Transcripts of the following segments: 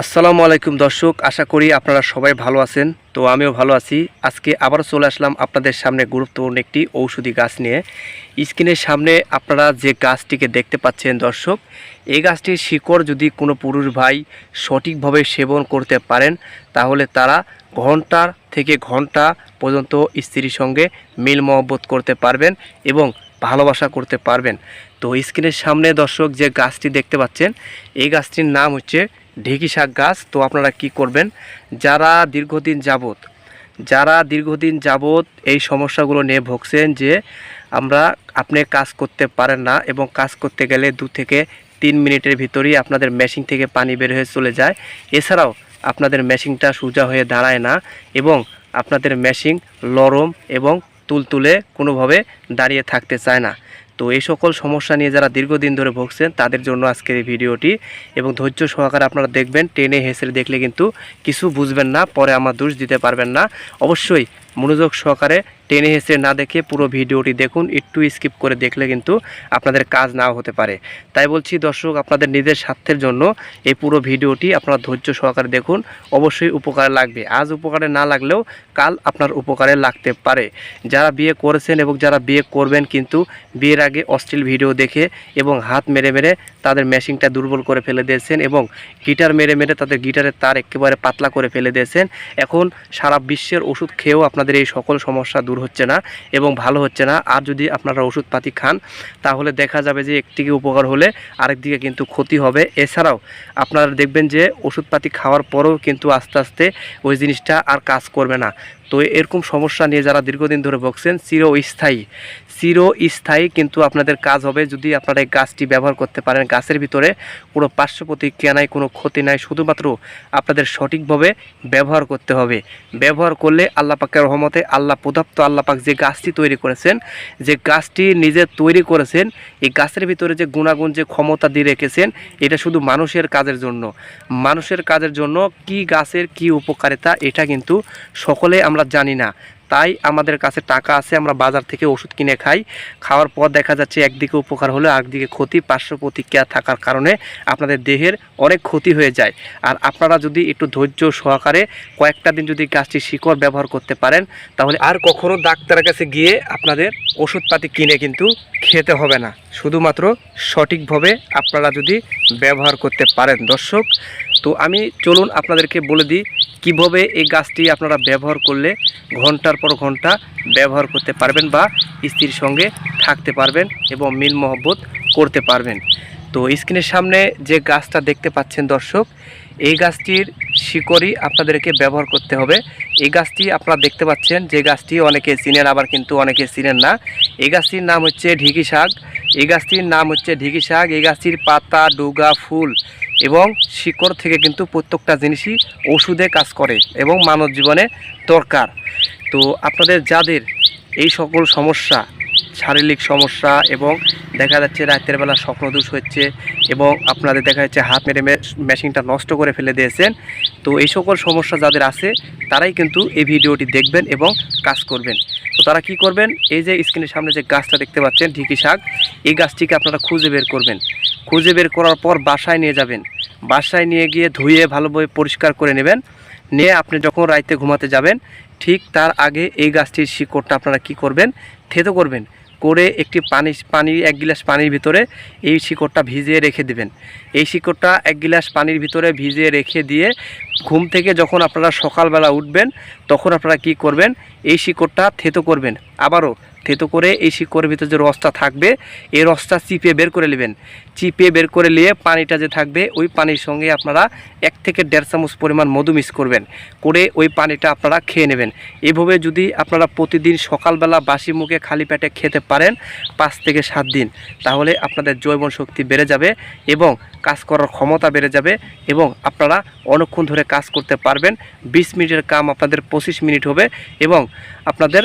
আসসালামু আলাইকুম দর্শক, আশা করি আপনারা সবাই ভালো আছেন। তো আমিও ভালো আছি। আজকে আবারও চলে আসলাম আপনাদের সামনে গুরুত্বপূর্ণ একটি ঔষধি গাছ নিয়ে। স্ক্রিনের সামনে আপনারা যে গাছটিকে দেখতে পাচ্ছেন দর্শক, এই গাছটির শিকড় যদি কোনো পুরুষ ভাই সঠিকভাবে সেবন করতে পারেন, তাহলে তারা ঘণ্টার থেকে ঘণ্টা পর্যন্ত স্ত্রীর সঙ্গে মিল মহব্বত করতে পারবেন এবং ভালোবাসা করতে পারবেন। তো স্ক্রিনের সামনে দর্শক যে গাছটি দেখতে পাচ্ছেন, এই গাছটির নাম হচ্ছে ঢেকি শাক গাছ, তো আপনারা কি করবেন? যারা দীর্ঘদিন যাবত যারা দীর্ঘদিন যাবত এই সমস্যাগুলো নিয়ে ভুগছেন যে আমরা আপনি কাজ করতে পারেন না এবং কাজ করতে গেলে দু থেকে তিন মিনিটের ভিতরেই আপনাদের মেশিন থেকে পানি বের হয়ে চলে যায়। এছাড়াও আপনাদের মেশিনটা সোজা হয়ে দাঁড়ায় না এবং আপনাদের মেশিন নরম এবং তুলতুলে কোনোভাবে দাঁড়িয়ে থাকতে চায় না। তো এই সকল সমস্যা নিয়ে যারা দীর্ঘদিন ধরে ভুগছেন, তাদের জন্য আজকের এই ভিডিওটি। এবং ধৈর্য সহকারে আপনারা দেখবেন, টেনে হেসে দেখলে কিন্তু কিছু বুঝবেন না, পরে আমার দোষ দিতে পারবেন না। অবশ্যই মনোযোগ সহকারে টেনে হেসে না দেখে পুরো ভিডিওটি দেখুন, একটু স্কিপ করে দেখলে কিন্তু আপনাদের কাজ নাও হতে পারে। তাই বলছি দর্শক, আপনাদের নিজের স্বার্থের জন্য এই পুরো ভিডিওটি আপনারা ধৈর্য সহকারে দেখুন, অবশ্যই উপকারে লাগবে। আজ উপকারে না লাগলেও কাল আপনার উপকারে লাগতে পারে। যারা বিয়ে করেছেন এবং যারা বিয়ে করবেন কিন্তু বিয়ের আগে অশ্লীল ভিডিও দেখে এবং হাত মেরে মেরে তাদের মেশিনটা দুর্বল করে ফেলে দিয়েছেন এবং গিটার মেরে মেরে তাদের গিটারের তার একেবারে পাতলা করে ফেলে দিয়েছেন, এখন সারা বিশ্বের ওষুধ খেয়েও আপনাদের এই সকল সমস্যা দূর হচ্ছে না এবং ভালো হচ্ছে না। আর যদি আপনারা ওষুধপাতি খান, তাহলে দেখা যাবে যে একদিকে উপকার হলে আরেকদিকে কিন্তু ক্ষতি হবে। এছাড়াও আপনারা দেখবেন যে ওষুধপাতি খাওয়ার পরেও কিন্তু আস্তে আস্তে ওই জিনিসটা আর কাজ করবে না। তো এরকম সমস্যা নিয়ে যারা দীর্ঘদিন ধরে ভুগছেন, চিরস্থায়ী। চিরস্থায়ী কিন্তু আপনাদের কাজ হবে যদি আপনারা এই গাছটি ব্যবহার করতে পারেন। গাছের ভিতরে কোনো পার্শ্ব প্রতিক্রিয়া নাই, কোনো ক্ষতি নাই, শুধুমাত্র আপনাদের সঠিকভাবে ব্যবহার করতে হবে। ব্যবহার করলে আল্লাহ পাকের রহমতে আল্লাহ প্রদাপ্ত আল্লাহ পাক যে গাছটি তৈরি করেছেন, যে গাছটি নিজে তৈরি করেছেন, এই গাছের ভিতরে যে গুণাগুণ, যে ক্ষমতা দিয়ে রেখেছেন, এটা শুধু মানুষের কাজের জন্য। মানুষের কাজের জন্য কি গাছের কি উপকারিতা, এটা কিন্তু সকলে আমরা জানি না। তাই আমাদের কাছে টাকা আছে, আমরা বাজার থেকে ওষুধ কিনে খাই। খাওয়ার পর দেখা যাচ্ছে একদিকে উপকার হলে, আরেকদিকে ক্ষতি পার্শ্ব প্রতিক্রিয়া থাকার কারণে আপনাদের দেহের অনেক ক্ষতি হয়ে যায়। আর আপনারা যদি একটু ধৈর্য সহকারে কয়েকটা দিন যদি গাছটি শিকড় ব্যবহার করতে পারেন, তাহলে আর কখনো ডাক্তারের কাছে গিয়ে আপনাদের ওষুধপাতি কিনে কিন্তু খেতে হবে না। শুধুমাত্র সঠিকভাবে আপনারা যদি ব্যবহার করতে পারেন। দর্শক, তো আমি চলুন আপনাদেরকে বলে দিই কীভাবে এই গাছটি আপনারা ব্যবহার করলে ঘণ্টার পর ঘণ্টা ব্যবহার করতে পারবেন বা স্ত্রীর সঙ্গে থাকতে পারবেন এবং মিল মহব্বত করতে পারবেন? তো স্ক্রিনের সামনে যে গাছটা দেখতে পাচ্ছেন দর্শক, এই গাছটির শিকড়ই আপনাদেরকে ব্যবহার করতে হবে। এই গাছটি আপনারা দেখতে পাচ্ছেন যে গাছটি অনেকে চিনেন, আবার কিন্তু অনেকে চিনেন না। এই গাছটির নাম হচ্ছে ঢিকি শাক। এই গাছটির নাম হচ্ছে ঢিকি শাক। এই গাছটির পাতা, ডুগা, ফুল এবং শিকড় থেকে কিন্তু প্রত্যেকটা জিনিসই ওষুধে কাজ করে এবং মানব জীবনে দরকার। তো আপনাদের যাদের এই সকল সমস্যা, শারীরিক সমস্যা এবং দেখা যাচ্ছে রাতের বেলা স্বপ্নদোষ হচ্ছে এবং আপনাদের দেখা যাচ্ছে হাত মেরে মেশিনটা নষ্ট করে ফেলে দিয়েছেন, তো এই সকল সমস্যা যাদের আছে, তারাই কিন্তু এই ভিডিওটি দেখবেন এবং কাজ করবেন। তো তারা কি করবেন? এই যে স্ক্রিনের সামনে যে গাছটা দেখতে পাচ্ছেন, ঢিকি শাক, এই গাছটিকে আপনারা খুঁজে বের করবেন। খুঁজে বের করার পর বাসায় নিয়ে যাবেন। বাসায় নিয়ে গিয়ে ধুয়ে ভালোভাবে পরিষ্কার করে নেবেন। নিয়ে আপনি যখন রাইতে ঘুমাতে যাবেন, ঠিক তার আগে এই গাছটির শিকড়টা আপনারা কি করবেন? থেতো করবেন। করে একটি পানি পানি, এক গিলাস পানির ভিতরে এই শিকড়টা ভিজিয়ে রেখে দিবেন। এই শিকড়টা এক গিলাস পানির ভিতরে ভিজিয়ে রেখে দিয়ে ঘুম থেকে যখন আপনারা সকালবেলা উঠবেন, তখন আপনারা কি করবেন? এই শিকড়টা থেতো করবেন। আবারও থেতো করে এই শিকড়ের ভিতরে যে রসটা থাকবে, এই রসটা চিপে বের করে নেবেন। চিপে বের করে নিয়ে পানিটা যে থাকবে, ওই পানির সঙ্গে আপনারা এক থেকে দেড় চামচ পরিমাণ মধু মিক্স করবেন। করে ওই পানিটা আপনারা খেয়ে নেবেন। এভাবে যদি আপনারা প্রতিদিন সকালবেলা বাসি মুখে খালি পেটে খেতে পারেন পাঁচ থেকে সাত দিন, তাহলে আপনাদের জৈবন শক্তি বেড়ে যাবে এবং কাজ করার ক্ষমতা বেড়ে যাবে এবং আপনারা অনেকক্ষণ ধরে কাজ করতে পারবেন। বিশ মিনিটের কাম আপনাদের পঁচিশ মিনিট হবে এবং আপনাদের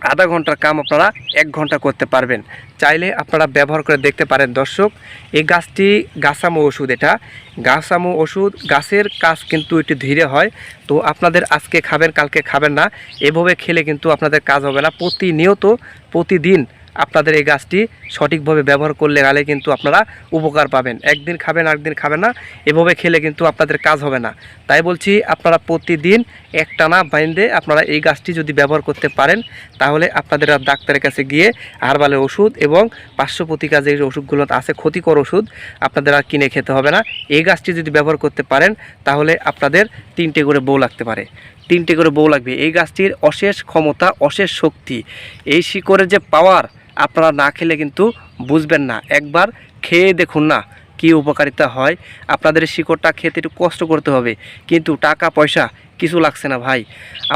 আধা ঘণ্টার কাম আপনারা এক ঘণ্টা করতে পারবেন। চাইলে আপনারা ব্যবহার করে দেখতে পারেন দর্শক, এই গাছটি গাছামো ওষুধ এটা। গাছামো ওষুধ, গাছের কাজ কিন্তু একটু ধীরে হয়, তো আপনাদের আজকে খাবেন, কালকে খাবেন না। এভাবে খেলে কিন্তু আপনাদের কাজ হবে না। প্রতিনিয়ত, প্রতিদিন আপনাদের এই গাছটি সঠিকভাবে ব্যবহার করলে গালে কিন্তু আপনারা উপকার পাবেন। একদিন খাবেন, আরেকদিন খাবেন না। এভাবে খেলে কিন্তু আপনাদের কাজ হবে না। তাই বলছি, আপনারা প্রতিদিন একটানা বাইন্দে আপনারা এই গাছটি যদি ব্যবহার করতে পারেন, তাহলে আপনাদের আর ডাক্তারের কাছে গিয়ে হারবালের ওষুধ এবং পার্শ্ব প্রতিকার যে ওষুধগুলো আছে, ক্ষতিকর ওষুধ আপনাদের আর কিনে খেতে হবে না। এই গাছটি যদি ব্যবহার করতে পারেন, তাহলে আপনাদের তিনটে করে বউ লাগতে পারে। তিনটে করে বউ লাগবে। এই গাছটির অশেষ ক্ষমতা, অশেষ শক্তি, এই শিকড়ের যে পাওয়ার আপনারা না খেলে কিন্তু বুঝবেন না। একবার খেয়ে দেখুন না কি উপকারিতা হয়। আপনাদের শিকড়টা খেতে একটু কষ্ট করতে হবে। কিন্তু টাকা পয়সা কিছু লাগছে না ভাই।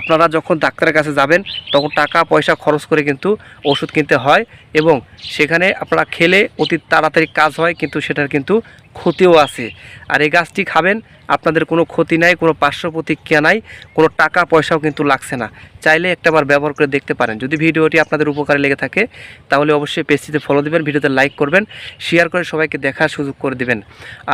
আপনারা যখন ডাক্তারের কাছে যাবেন, তখন টাকা, পয়সা খরচ করে কিন্তু ওষুধ কিনতে হয় এবং সেখানে আপনারা খেলে অতি তাড়াতাড়ি কাজ হয়, কিন্তু সেটার কিন্তু ক্ষতিও আছে। আর এই গাছটি খাবেন, আপনাদের কোনো ক্ষতি নাই, কোনো পার্শ্ব প্রতিক্রিয়া নাই, কোনো টাকা, পয়সাও কিন্তু লাগছে না। চাইলে একটা বার ব্যবহার করে দেখতে পারেন। যদি ভিডিওটি আপনাদের উপকারে লেগে থাকে, তাহলে অবশ্যই পেজটিতে ফলো দিবেন, ভিডিওতে লাইক করবেন শেয়ার করে সবাইকে দেখার সুযোগ করে দেবেন।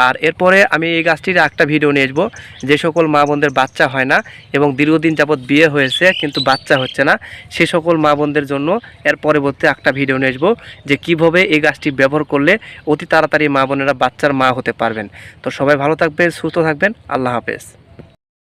আর এরপরে আমি এই গাছটির একটা ভিডিও নিয়ে আসব। যে সকল মা বোনদের বাচ্চা হয় না এবং দীর্ঘদিন যাবৎ বিয়ে হয়েছে, কিন্তু বাচ্চা হচ্ছে না। সে সকল মা বোনদের জন্য এর পরবর্তী একটা ভিডিও নিয়ে আসব যে কীভাবে এই গাছটি ব্যবহার করলে অতি তাড়াতাড়ি মা বোনেরা বাচ্চার মা হতে পারবেন। তো সবাই ভালো থাকবেন, সুস্থ থাকবেন, আল্লাহ হাফেজ।